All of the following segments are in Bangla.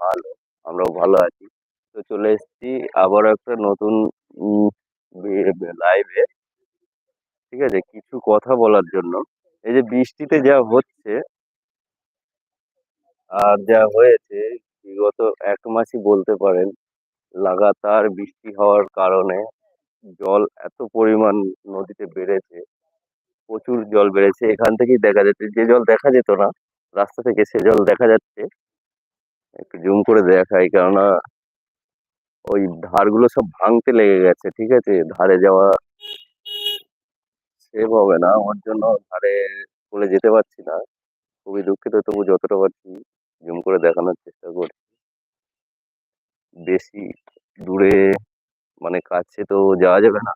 ভালো, আমরাও ভালো আছি। তো চলে এসেছি আবারও একটা নতুন লাইভে ঠিক আছে? কিছু কথা বলার জন্য। এই যে বৃষ্টিতে যা হচ্ছে, আর যা হয়েছে, বিগত এক মাসই বলতে পারেন, লাগাতার বৃষ্টি হওয়ার কারণে জল এত পরিমাণ নদীতে বেড়েছে, প্রচুর জল বেড়েছে। এখান থেকেই দেখা যাচ্ছে, যে জল দেখা যেত না, রাস্তা থেকে সে জল দেখা যাচ্ছে। একটু জুম করে দেখাই, কেননা ওই ধারগুলো সব ভাঙতে লেগে গেছে, ঠিক আছে? ধারে যাওয়া সেভ হবে না, ওর জন্য ধারে চলে যেতে পারছি না। খুবই দুঃখিত, তবু যতটা পারছি জুম করে দেখানোর চেষ্টা করছি। বেশি দূরে মানে কাছে তো যাওয়া যাবে না,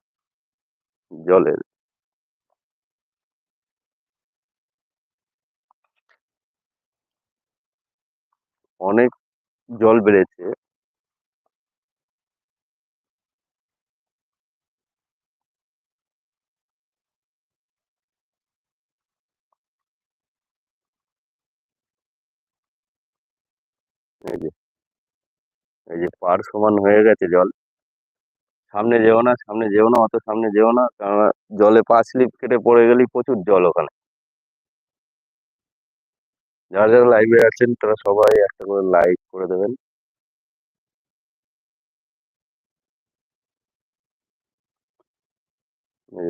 জলের। অনেক জল বেড়েছে। এই যে এই যে পার সমান হয়ে গেছে জল। সামনে যেও না, সামনে যেও না, অত সামনে যেও না, কেননা জলে পা স্লিপ কেটে পড়ে গেলেই প্রচুর জল ওখানে। যারা যারা লাইভে আছেন, তারা সবাই একটা করে লাইক করে দেবেন।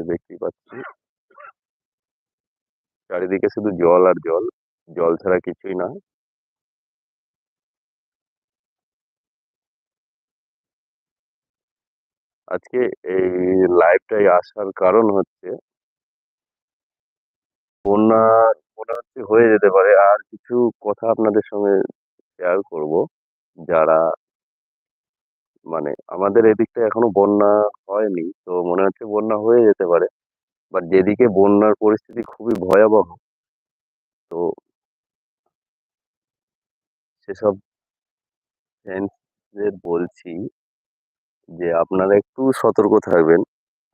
দেখতেই পাচ্ছি। চারিদিকে শুধু জল আর জল। জল ছাড়া কিছুই না। আজকে এই লাইভটাই আসার কারণ হচ্ছে বন্যা হচ্ছে হয়ে যেতে পারে। আর কিছু কথা আপনাদের সঙ্গে শেয়ার করব। যারা মানে আমাদের এদিকটা এখনও বন্যা হয়নি, তো মনে হচ্ছে বন্যা হয়ে যেতে পারে। বাট যেদিকে বন্যার পরিস্থিতি খুবই ভয়াবহ, তো সেসব ফ্রেন্ডসদের বলছি যে আপনারা একটু সতর্ক থাকবেন।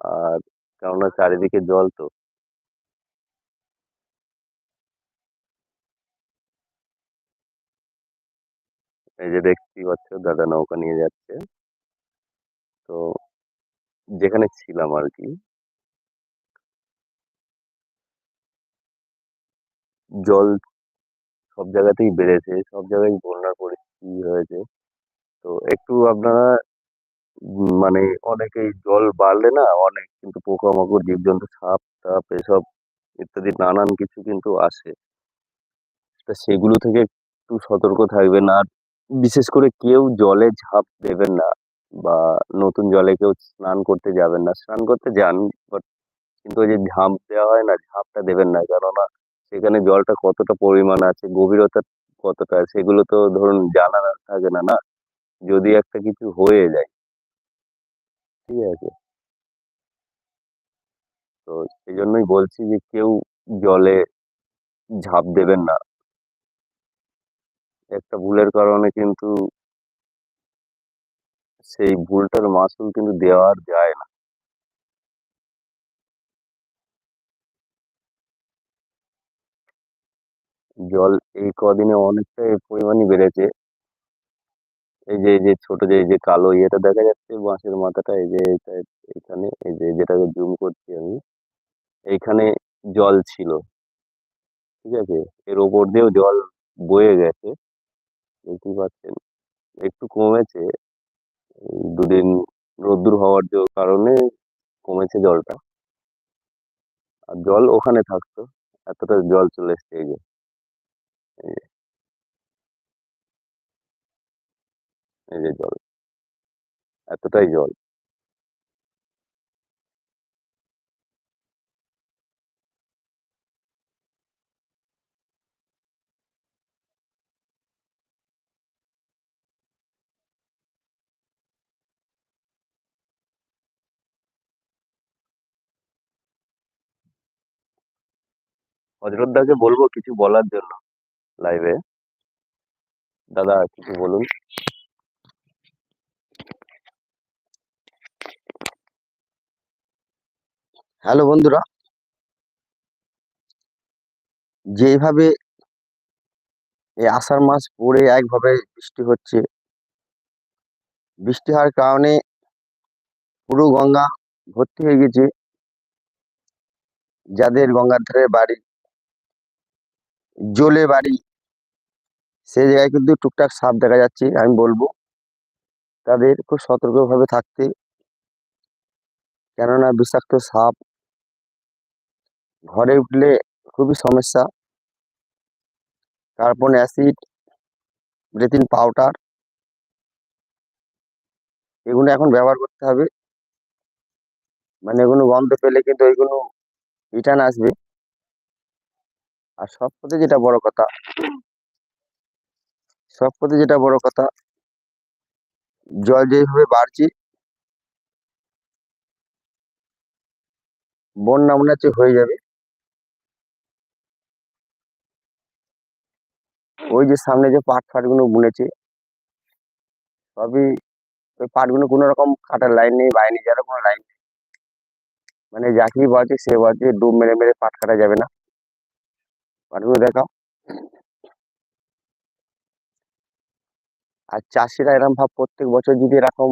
আর কেননা চারিদিকে জল তো। এই যে দেখতেই পাচ্ছ, দাদা নৌকা নিয়ে যাচ্ছে। তো যেখানে ছিলাম আর কি। জল সব জায়গাতেই বেড়েছে, সব জায়গায় বন্যার পরিস্থিতি হয়েছে। তো একটু আপনারা মানে অনেকেই জল বাড়লে না, অনেক কিন্তু পোকামাকড়, জীবজন্তু, সাপ, টাপ, এসব ইত্যাদি, নানান কিছু কিন্তু আসে। সেগুলো থেকে একটু সতর্ক থাকবেন। আর বিশেষ করে কেউ জলে ঝাঁপ দেবেন না বা নতুন জলে কেউ স্নান করতে যাবেন না। স্নান করতে যান বাট কিন্তু ওই যে ঝাঁপ দেওয়া হয় না, ঝাঁপটা দেবেন না। কেননা সেখানে জলটা কতটা পরিমাণ আছে, গভীরতা কতটা সেগুলো তো ধরুন জানা থাকে না না? যদি একটা কিছু হয়ে যায়। ঠিক আছে? তো সেই জন্যই বলছি যে কেউ জলে ঝাঁপ দেবেন না। একটা ভুলের কারণে কিন্তু সেই ভুলটার মাসুল কিন্তু দেওয়া আর যায় না। জল এই কদিনে অনেকটাই পরিমাণই বেড়েছে। এই যে এই যে, ছোট যে, এই যে, কালো ইয়েটা দেখা যাচ্ছে, বাঁশের মাথাটা, এই যে এখানে এই যে, যেটাকে জুম করছি আমি, এইখানে জল ছিল। ঠিক আছে? এর ওপর দিয়েও জল বয়ে গেছে। দেখতেই পারছেন। একটু কমেছে। দুদিন রোদ্দুর হওয়ার কারণে কমেছে জলটা। আর জল ওখানে থাকতো। এতটা জল চলে এসছে এই যে। এই যে জল। এতটাই জল। দাকে বলব কিছু বলার জন্য লাইভে দাদা, কিছু বলুন। হ্যালো বন্ধুরা। যেভাবে এই আষাঢ় মাস পড়ে একভাবে বৃষ্টি হচ্ছে, বৃষ্টি হওয়ার কারণে পুরো গঙ্গা ভর্তি হয়ে গেছে। যাদের গঙ্গার ধারে বাড়ি জলে বাড়ি। সেই জায়গায় কিন্তু টুকটাক সাপ দেখা যাচ্ছে, আমি বলব। তাদের খুব সতর্কভাবে থাকতে। কেননা বিষাক্ত সাপ ঘরে উঠলে খুবই সমস্যা। কার্বন অ্যাসিড, ব্রেথিন পাউডার এগুলো এখন ব্যবহার করতে হবে। মানে এগুলো গন্ধ পেলে কিন্তু ওইগুলো রিটার্ন আসবে। আর সব থেকে যেটা বড় কথা, সব থেকে যেটা বড় কথা, জল যেভাবে বাড়ছে, বন্যা মনে হচ্ছে হয়ে যাবে। ওই যে সামনে যে পাট ফাটগুলো বুনেছে, সবই ওই পাটগুলো কোনো রকম কাটার লাইন নেই, বাইরে যাওয়ার কোনো লাইন নেই। মানে যাকেই বলছে সে বলছে, ডুব মেরে মেরে পাট কাটা যাবে না। দেখাও। আর চাষিরা এরকম ভাব প্রত্যেক বছর যদি এরকম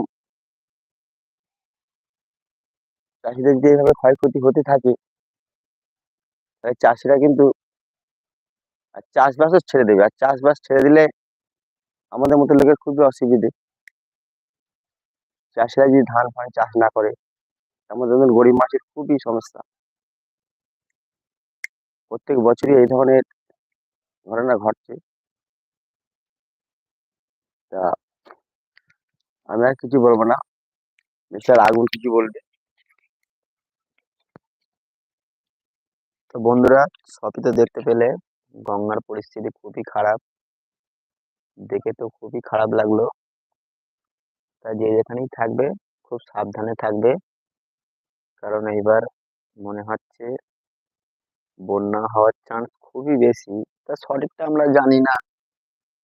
চাষিদের যদি এইভাবে ক্ষয়ক্ষতি হতে থাকে, তাহলে চাষিরা কিন্তু আর চাষবাসও ছেড়ে দেবে। আর চাষবাস ছেড়ে দিলে আমাদের মতো লোকের খুবই অসুবিধে। চাষিরা যদি ধান ফান চাষ না করে, আমাদের গরিব মানুষের খুবই সমস্যা। প্রত্যেক বছরই এই ধরনের ঘটনা ঘটছে। তা আমি আর কিছু বলব না। মিস্টার আগুন কিছু বলবে। তো বন্ধুরা, সবই তো দেখতে পেলে, গঙ্গার পরিস্থিতি খুবই খারাপ। দেখে তো খুবই খারাপ লাগল। তা যে যেখানেই থাকবে, খুব সাবধানে থাকবে। কারণ এইবার মনে হচ্ছে বন্যা হওয়ার চান্স খুবই বেশি। তা সঠিকটা আমরা জানি না।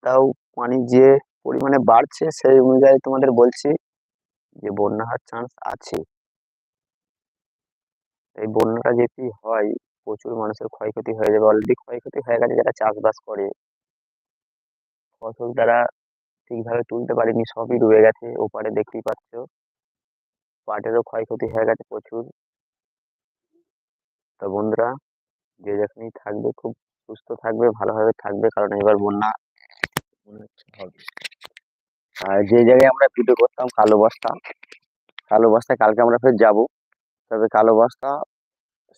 তাও পানি যে পরিমাণে বাড়ছে সেই অনুযায়ী তোমাদের বলছি যে বন্যা হওয়ার চান্স আছে। এই বন্যাটা যদি হয়, প্রচুর মানুষের ক্ষয়ক্ষতি হয়ে যাবে। অলরেডি ক্ষয়ক্ষতি হয়ে গেছে যারা চাষবাস করে। ফসল তারা ঠিকভাবে তুলতে পারেনি, সবই ডুবে গেছে, ওপারে দেখতেই পাচ্ছ। পাটেরও ক্ষয়ক্ষতি হয়ে গেছে প্রচুর। তা বন্ধুরা যে যেখানেই থাকবে, খুব সুস্থ থাকবে, ভালোভাবে থাকবে, কারণ এবার বন্যা হবে। আর যে জায়গায় আমরা ভিডিও করতাম, কালো বস্তা, কালো বস্তায় কালকে আমরা ফের যাব। তবে কালো বস্তা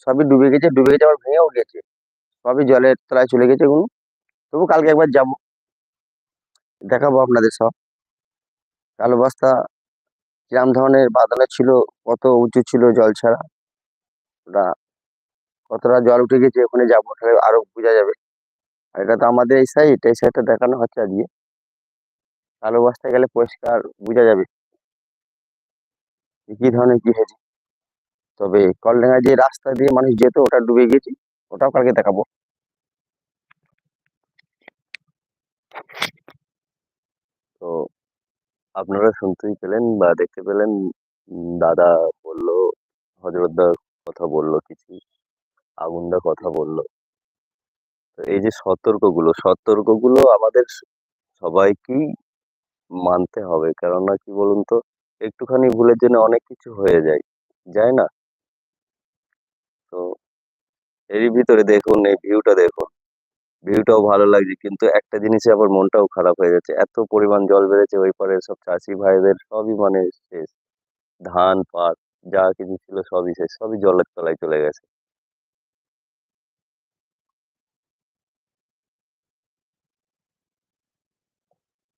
সবই ডুবে গেছে ডুবে গেছে আবার ভেঙেও গেছে। সবই জলের তলায় চলে গেছে এগুলো তবু কালকে একবার যাব। দেখাবো আপনাদের সব। কালো বস্তা কিরাম ধরনের বাদলা ছিল কত উঁচু ছিল জল ছাড়া। ওটা কতটা জল উঠে গেছে, ওখানে যাব, তাহলে আরও বোঝা যাবে। আর এটা তো আমাদের এই সাইড এই সাইডটা দেখানো হচ্ছে আজকে। কালো বস্তায় গেলে পরিষ্কার বোঝা যাবে কি ধরনের কি হয়েছে। তবে কলডাঙ্গা যে রাস্তা দিয়ে মানুষ যেত, ওটা ডুবে গেছে, ওটাও কালকে দেখাবো। তো আপনারা শুনতেই পেলেন বা দেখতে পেলেন দাদা বলল হজরতদা কথা বলল কিছু। আগুনদা কথা বলল। এই যে সতর্কগুলো সতর্কগুলো আমাদের সবাইকেই মানতে হবে। কেননা কি বলুন তো, একটুখানি ভুলের জন্য অনেক কিছু হয়ে যায় যায় না? তো এরই ভিতরে দেখুন, এই ভিউটা দেখুন। ভিউটাও ভালো লাগছে, কিন্তু একটা জিনিসে আবার মনটাও খারাপ হয়ে যাচ্ছে। এত পরিমাণ জল বেড়েছে, ওই পারে সব চাষি ভাইদের সবই মানে শেষ। ধান, পাট, যা কিছু ছিল সবই শেষ, সবই জলের তলায় চলে গেছে।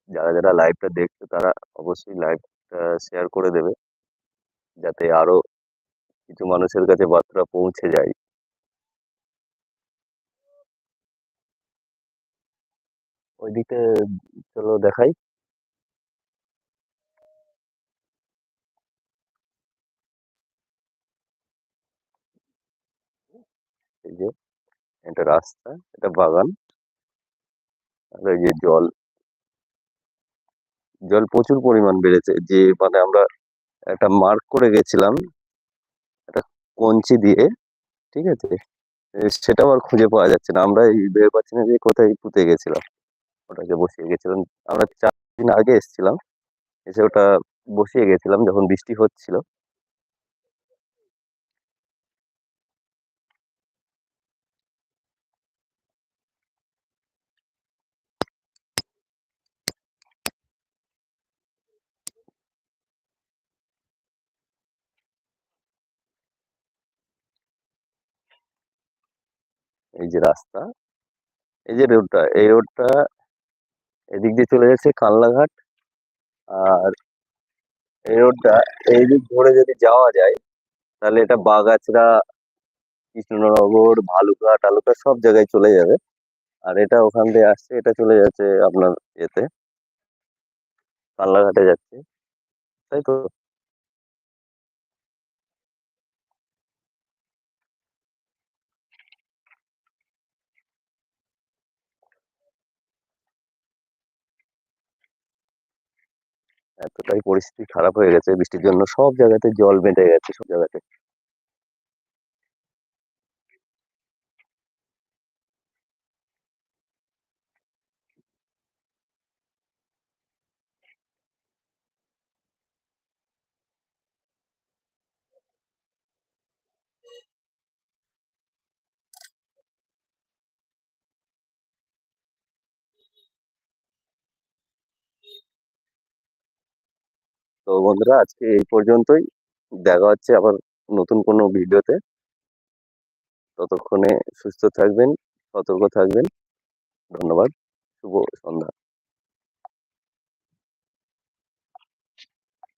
যারা যারা লাইভটা দেখছে, তারা অবশ্যই লাইভটা শেয়ার করে দেবে। যাতে আরও কিছু মানুষের কাছে বার্তা পৌঁছে যায়। ওইদিকে চলো দেখাই। এই যে, এটা রাস্তা, এটা বাগান। আর এই যে জল। জল প্রচুর পরিমাণ বেড়েছে। যে মানে আমরা একটা মার্ক করে গেছিলাম, একটা কঞ্চি দিয়ে, ঠিক আছে? সেটাও আর খুঁজে পাওয়া যাচ্ছে না। আমরা এই বের পাচ্ছি না যে কোথায় পুঁতে গেছিলাম? ওটাকে বসিয়ে গেছিলাম। আমরা চার দিন আগে এসেছিলাম। এসে ওটা বসিয়ে গেছিলাম যখন বৃষ্টি হচ্ছিল। এই যে রাস্তা, এই যে রোডটা এই রোডটা এদিক দিয়ে চলে যাচ্ছে কানলাঘাট আর এই রোডটা এই দিক ধরে যদি যাওয়া যায়, তাহলে এটা বাগাছড়া, কৃষ্ণনগর ভালুকা টালুকা সব জায়গায় চলে যাবে। আর এটা ওখান দিয়ে আসছে, এটা চলে যাচ্ছে আপনার এতে কানলাঘাটে যাচ্ছে। তাই তো? এতটাই পরিস্থিতি খারাপ হয়ে গেছে বৃষ্টির জন্য সব জায়গাতে জল বেঁধে গেছে সব জায়গাতে। তো বন্ধুরা, আজকে এই পর্যন্তই। দেখা হচ্ছে আবার নতুন কোনো ভিডিওতে। ততক্ষণে সুস্থ থাকবেন, সতর্ক থাকবেন। ধন্যবাদ, শুভ সন্ধ্যা।